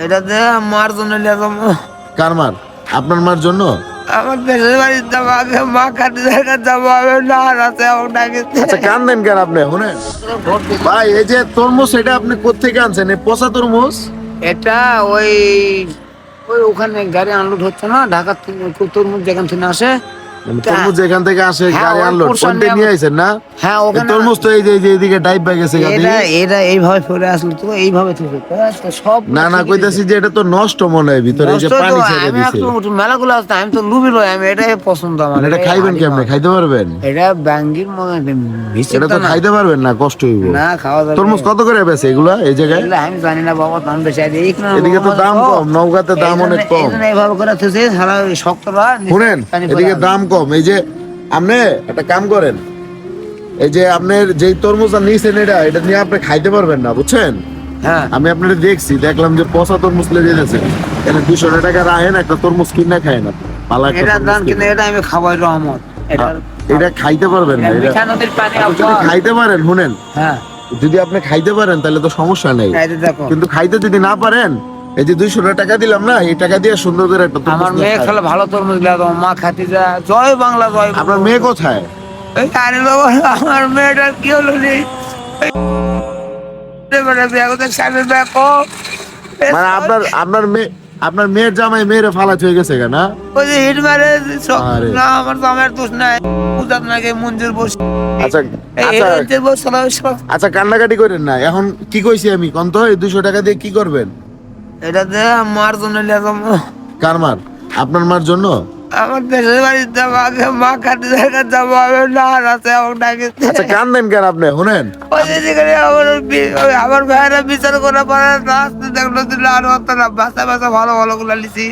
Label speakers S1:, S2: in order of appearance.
S1: এটা দে মার জন্য নিয়ে যাব।
S2: কার মার? আপনার মার জন্য?
S1: আমার দেশের বাড়ির যাব আগে মা খাটি জায়গায় যাব আমি না ডাকিতে
S2: আচ্ছা কান্দেন কেন আপনি? শুনেন। ভাই এই যে তরমুজ এটা আপনি কোথেকে আনছেন? এই পচা তরমুজ?
S1: এটা ওই ওই ওখানে গাড়ি আনলোড হচ্ছে না ঢাকা তরমুজ যেখান থেকে আসে
S2: তরমুজ এখান থেকে আসে গাড়ি
S1: ওই
S2: আনলোড
S1: নিয়ে
S2: নিয়ে আইছেন না?
S1: হ্যাঁ ওখানে
S2: তরমুজ তো এই যে এই যে এদিকে গেছে
S1: এটা এটা এইভাবে ফেলে আসলো তো এইভাবে থেকে সব
S2: না না কইতাছি যে এটা তো নষ্ট মনে হয় ভিতরে যে পানি ছেড়ে
S1: আমি একটু মেলাগুলো আসতে আমি তো লুবি লই আমি এটাই পছন্দ আমার
S2: এটা খাইবেন কেমনে? খাইতে পারবেন?
S1: এটা ব্যাঙ্গির মনে ভিসে
S2: এটা তো খাইতে পারবেন না কষ্ট হইব।
S1: না খাওয়া যাবে
S2: তরমুজ কত করে বেছে এগুলা এই জায়গায়?
S1: আমি জানি না বাবা দাম বেশি
S2: এদিকে তো দাম কম নৌকাতে দাম অনেক কম।
S1: এইভাবে করে থেছে সারা শক্তরা
S2: শুনেন এদিকে দাম কম। এই যে আপনি একটা কাম করেন এই যে আপনার যেই তরমুজটা নিয়েছেন এটা এটা নিয়ে আপনি খাইতে পারবেন না বুঝছেন?
S1: হ্যাঁ।
S2: আমি আপনার দেখছি দেখলাম যে পচা তরমুজ লেগে গেছে। এখানে দুশো টাকা রাখেন একটা তরমুজ কিনে খায় না পালা কিনে।
S1: এটা আমি খাবার রহমত। এটা
S2: এটা খাইতে পারবেন না এটা খাইতে পারেন শুনেন।
S1: হ্যাঁ।
S2: যদি আপনি খাইতে পারেন তাহলে তো সমস্যা নেই। কিন্তু খাইতে যদি না পারেন এই যে দুইশো টাকা দিলাম না এই টাকা দিয়ে সুন্দর করে একটা
S1: আমার মেয়ে। খেলে ভালো তরমুজ লাগো মা খাতি যা জয় বাংলা জয়
S2: আপনার মেয়ে কোথায়?
S1: এই আরে বাবা আমার মেয়েটার কি হলো রে?
S2: মানে আপনার আপনার মেয়ে আপনার মেয়ের জামাই মেয়েরে ফালাচ হয়ে গেছে কেন না?
S1: ওই যে হিট মারে। না আমার আমার দোষ নাই। পূজাত নাকি মঞ্জুর বসে
S2: আচ্ছা আচ্ছা। আচ্ছা কান্নাকাটি করেন না। এখন কি কইছি আমি? কন্ত এই দুশো টাকা দিয়ে কি করবেন?
S1: এটা দে মার জন্য লেজাম
S2: কার মার? আপনার মার জন্য?
S1: আমার দেশের যাব আগে মা খাটি জায়গায় যাব আমি না আছে আমার ডাকিতে
S2: আচ্ছা কান্দেন কেন আপনি? শুনেন।
S1: ওই যেখানে আমার আমার ভাইয়েরা বিচার করে পরে আসতে দেখল দিলে আর অত না বাসা বাসা ভালো ভালো গুলা লিছি